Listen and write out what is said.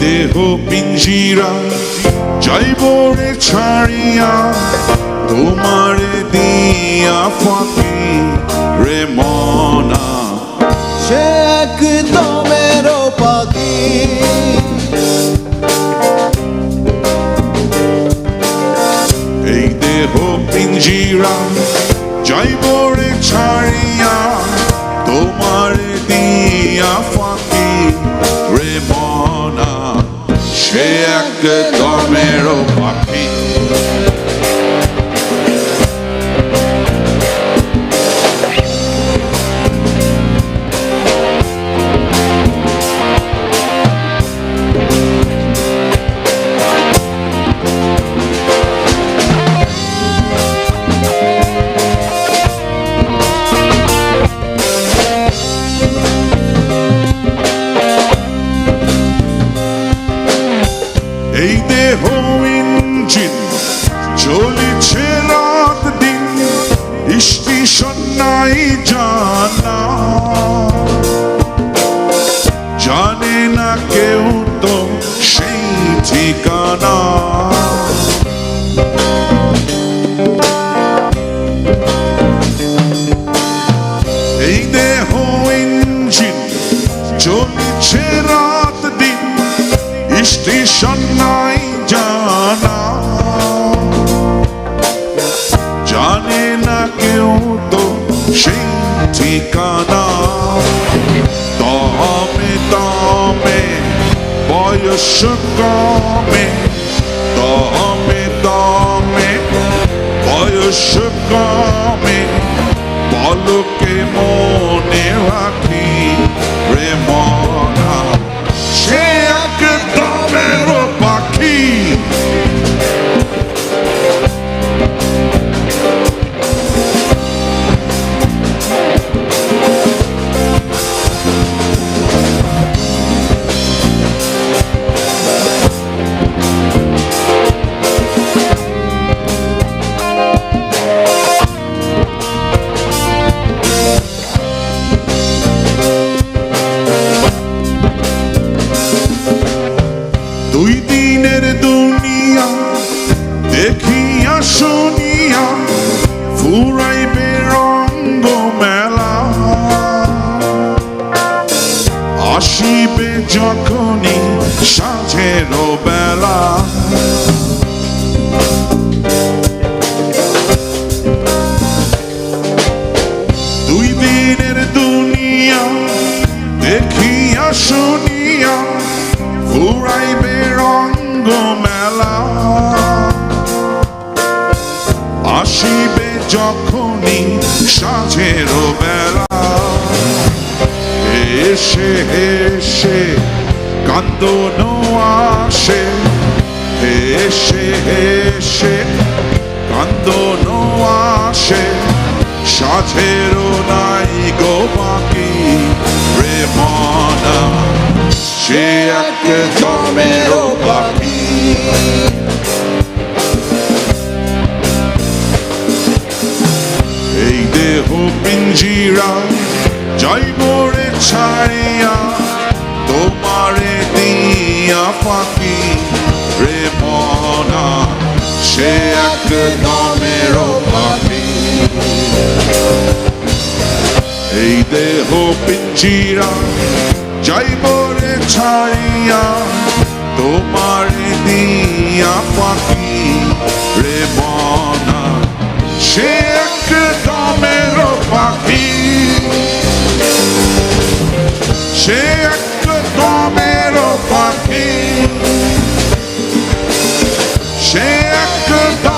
দেহ পিঞ্জিরা যাইব রে ছাড়িয়া তোমারে দিয়া ফাঁকি রে মনা। সে একদমের পাখি এই দেহ পিঞ্জিরা যাইব রে ছাড়িয়া তোমারে দিয়া সে একদমের পাখি ইঞ্জিন চলিছে রাত দিন স্টেশন নাই জানা। জানে না কেউ তো সেই ঠিকানা। এই দেহ ইঞ্জিন চলিছে রাত দিন স্টেশন নাই সেই ঠিকানা তমে তমে বয়স কমে তমে সাঁঝের বেলা। দুই দিনের দুনিয়া দেখিয়া শুনিয়া ফুরাইবে রঙ্গ মেলা আসিবে যখনই সাঁঝের বেলা। এসে এসে কান্দন আসে এসে এসে। কান্দন আসে সাঝেরও নাই গো বাকি রে মনা সে এক দমের পাখি এই দেহ পিঞ্জিরা যাইব রে ছাড়িয়া পাখি রে মনা সে এক নামেরও পাখি এই দেহ পিঞ্চিরা যাইব রে ছাইয়া তোমার দিয়া পাখি রে মনা সে এক Check